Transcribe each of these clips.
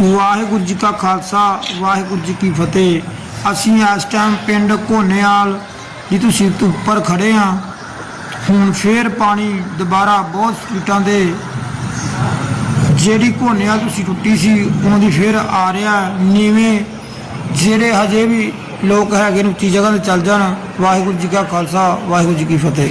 ਵਾਹਿਗੁਰੂ ਜੀ ਕਾ ਖਾਲਸਾ, ਵਾਹਿਗੁਰੂ ਜੀ ਕੀ ਫਤਿਹ। ਅਸੀਂ ਇਸ ਟਾਈਮ ਪਿੰਡ ਘੋਨੇਵਾਲ ਜੀ ਤੁਸੀਂ ਤੋਂ ਉੱਪਰ ਖੜੇ ਆ। ਹੁਣ ਫੇਰ ਪਾਣੀ ਦੁਬਾਰਾ ਬਹੁਤ ਸਪੀਟਾਂ ਦੇ, ਜਿਹੜੀ ਘੋਨੇਵਾਲ ਤੁਸੀਂ ਟੁੱਟੀ ਸੀ ਉਹਦੀ ਫੇਰ ਆ ਰਿਹਾ ਨੀਵੇਂ ਜਿਹੜੇ ਹਜੇ ਵੀ ਲੋਕ ਹੈਗੇ ਨੇ, ਉੱਚੀ ਜਗ੍ਹਾ ਤੇ ਚੱਲ ਜਾਣ। ਵਾਹਿਗੁਰੂ ਜੀ ਕਾ ਖਾਲਸਾ, ਵਾਹਿਗੁਰੂ ਜੀ ਕੀ ਫਤਿਹ।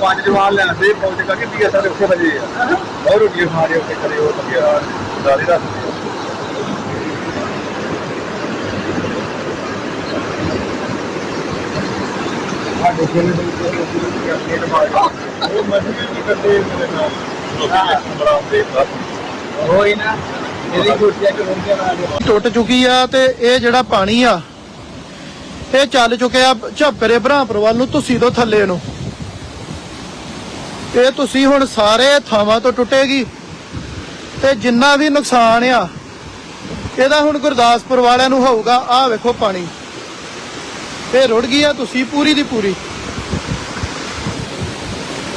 ਪੰਜ ਜਵਾਨ ਲੈਂਦੇ ਪਹੁੰਚ ਕਰਕੇ ਪੀਆ ਸਾਰੇ ਉੱਥੇ ਵਜੇ ਆ ਹੋਰ ਰੋਟੀ ਖਾ ਰਹੇ ਉੱਥੇ ਕਰੇ ਉਹ ਲੱਗਿਆ ਦਾਰੇ ਦਾ ਸਾਡੇ ਕੋਲ ਉਹ ਮਸਲੇ ਕੀ ਕਰਦੇ ਮੇਰੇ ਨਾਲ। ਲੋਕੀ ਬੜਾ ਦੇ ਹੋਈ ਨਾ ਇਹਦੀ ਛੁੱਟੀਆਂ ਕਿ ਹੁੰਦੀਆਂ ਨਾ ਟੁੱਟ ਚੁੱਕੀ ਆ ਤੇ ਇਹ ਜਿਹੜਾ ਪਾਣੀ ਆ ਇਹ ਚੱਲ ਚੁੱਕਿਆ ਝੱਪਰੇ ਭਰਾਂਪੁਰ ਵੱਲ ਨੂੰ ਤੁਸੀਂ ਤੋਂ ਥੱਲੇ ਨੂੰ। ਇਹ ਤੁਸੀਂ ਹੁਣ ਸਾਰੇ ਥਾਵਾਂ ਤੋਂ ਟੁੱਟੇਗੀ। ਤੇ ਜਿੰਨਾ ਵੀ ਨੁਕਸਾਨ ਆ ਇਹਦਾ ਹੁਣ ਗੁਰਦਾਸਪੁਰ ਵਾਲਿਆਂ ਨੂੰ ਹੋਊਗਾ ਆਹ ਵੇਖੋ ਪਾਣੀ। ਇਹ ਰੁੜ ਗਈ ਆ ਤੁਸੀਂ ਪੂਰੀ ਦੀ ਪੂਰੀ।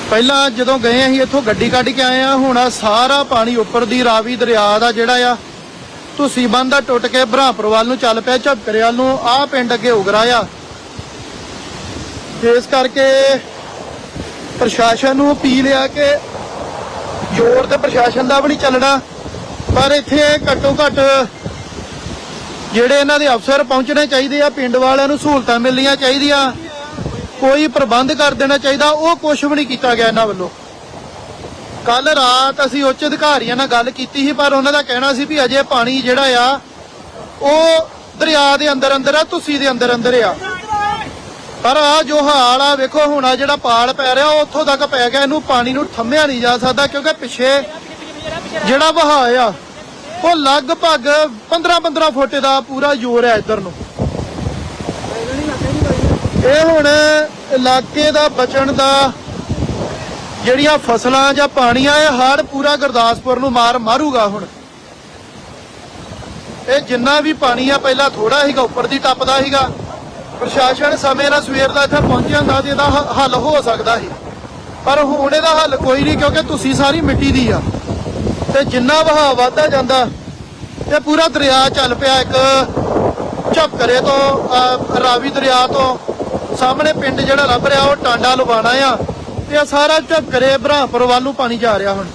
ਪਹਿਲਾਂ ਜਦੋਂ ਗਏ ਅਸੀਂ ਇੱਥੋਂ ਗੱਡੀ ਕੱਢ ਕੇ ਆਏ ਆ, ਹੁਣ ਆਹ ਸਾਰਾ ਪਾਣੀ ਉੱਪਰ ਦੀ ਰਾਵੀ ਦਰਿਆ ਦਾ ਜਿਹੜਾ ਆ, ਤੁਸੀਂ ਬੰਦਾ ਟੁੱਟ ਕੇ ਬ੍ਰਹਮਪੁਰ ਵੱਲ ਨੂੰ ਚੱਲ ਪਿਆ ਝੱਕਰੇ ਵੱਲ ਨੂੰ, ਆਹ ਪਿੰਡ ਅੱਗੇ ਉਗਰਾ ਆ। ਇਸ ਕਰਕੇ ਪ੍ਰਸ਼ਾਸਨ ਨੂੰ ਅਪੀਲ ਆ ਕਿ ਜ਼ੋਰ ਤੇ ਪ੍ਰਸ਼ਾਸਨ ਦਾ ਵੀ ਨਹੀਂ ਚੱਲਣਾ, ਪਰ ਇੱਥੇ ਘੱਟੋ ਘੱਟ ਜਿਹੜੇ ਇਹਨਾਂ ਦੇ ਅਫਸਰ ਪਹੁੰਚਣੇ ਚਾਹੀਦੇ ਆ, ਪਿੰਡ ਵਾਲਿਆਂ ਨੂੰ ਸਹੂਲਤਾਂ ਮਿਲਣੀਆਂ ਚਾਹੀਦੀਆਂ। ਕੋਈ ਪ੍ਰਬੰਧ ਕਰ ਦੇਣਾ ਚਾਹੀਦਾ, ਉਹ ਕੁਝ ਵੀ ਨਹੀਂ ਕੀਤਾ ਗਿਆ ਇਹਨਾਂ ਵੱਲੋਂ। ਕੱਲ ਰਾਤ ਅਸੀਂ ਉੱਚ ਅਧਿਕਾਰੀਆਂ ਨਾਲ ਗੱਲ ਕੀਤੀ ਸੀ, ਪਰ ਉਹਨਾਂ ਦਾ ਕਹਿਣਾ ਸੀ ਵੀ ਅਜੇ ਪਾਣੀ ਜਿਹੜਾ ਆ, ਉਹ ਦਰਿਆ ਦੇ ਅੰਦਰ ਅੰਦਰ ਆ, ਤੁਸੀਂ ਦੇ ਅੰਦਰ ਅੰਦਰ ਆ। ਪਰ ਆ ਜੋ ਹਾਲ ਆ, ਵੇਖੋ ਹੁਣ ਆ ਜਿਹੜਾ ਪਾਲ ਪੈ ਰਿਹਾ, ਉਹ ਉੱਥੋਂ ਤੱਕ ਪੈ ਗਿਆ, ਇਹਨੂੰ ਪਾਣੀ ਨੂੰ ਥੰਮਿਆ ਨਹੀਂ ਜਾ ਸਕਦਾ, ਕਿਉਂਕਿ ਪਿੱਛੇ ਜਿਹੜਾ ਵਹਾਅ ਆ ਉਹ ਲਗਭਗ 15-15 ਫੁੱਟ ਦਾ ਪੂਰਾ ਜ਼ੋਰ ਹੈ ਇਧਰ ਨੂੰ। ਇਹ ਹੁਣ ਇਲਾਕੇ ਦਾ ਬਚਣ ਦਾ ਜਿਹੜੀਆਂ ਫਸਲਾਂ ਜਾਂ ਪਾਣੀ ਆ ਇਹ ਹੜ ਪੂਰਾ ਗੁਰਦਾਸਪੁਰ ਨੂੰ ਮਾਰ ਮਾਰੂਗਾ ਹੁਣ। ਇਹ ਜਿੰਨਾ ਵੀ ਪਾਣੀ ਆ ਪਹਿਲਾਂ ਥੋੜਾ ਸੀਗਾ, ਉੱਪਰ ਦੀ ਟੱਪਦਾ ਸੀਗਾ। ਪ੍ਰਸ਼ਾਸਨ ਸਮੇਂ ਨਾਲ ਸਵੇਰ ਦਾ ਇੱਥੇ ਪਹੁੰਚਿਆ ਹੁੰਦਾ ਤੇ ਇਹਦਾ ਹੱਲ ਹੋ ਸਕਦਾ ਸੀ। ਪਰ ਹੁਣ ਇਹਦਾ ਹੱਲ ਕੋਈ ਨਹੀਂ ਕਿਉਂਕਿ ਤੁਸੀਂ ਸਾਰੀ ਮਿੱਟੀ ਦੀ ਆ। ਤੇ ਜਿੰਨਾ ਵਹਾਅ ਵਧਦਾ ਜਾਂਦਾ ਤੇ ਪੂਰਾ ਦਰਿਆ ਚੱਲ ਪਿਆ ਇੱਕ ਝਪਕਰੇ ਤੋਂ ਰਾਵੀ ਦਰਿਆ ਤੋਂ। ਸਾਹਮਣੇ ਪਿੰਡ ਜਿਹੜਾ ਲੱਭ ਰਿਹਾ ਉਹ ਟਾਂਡਾ ਲਵਾਣਾ ਆ। ਤੇ ਇਹ ਸਾਰਾ ਝਪਕਰੇ ਬ੍ਰਹਮਪੁਰ ਵੱਲ ਨੂੰ ਪਾਣੀ ਜਾ ਰਿਹਾ ਹੁਣ।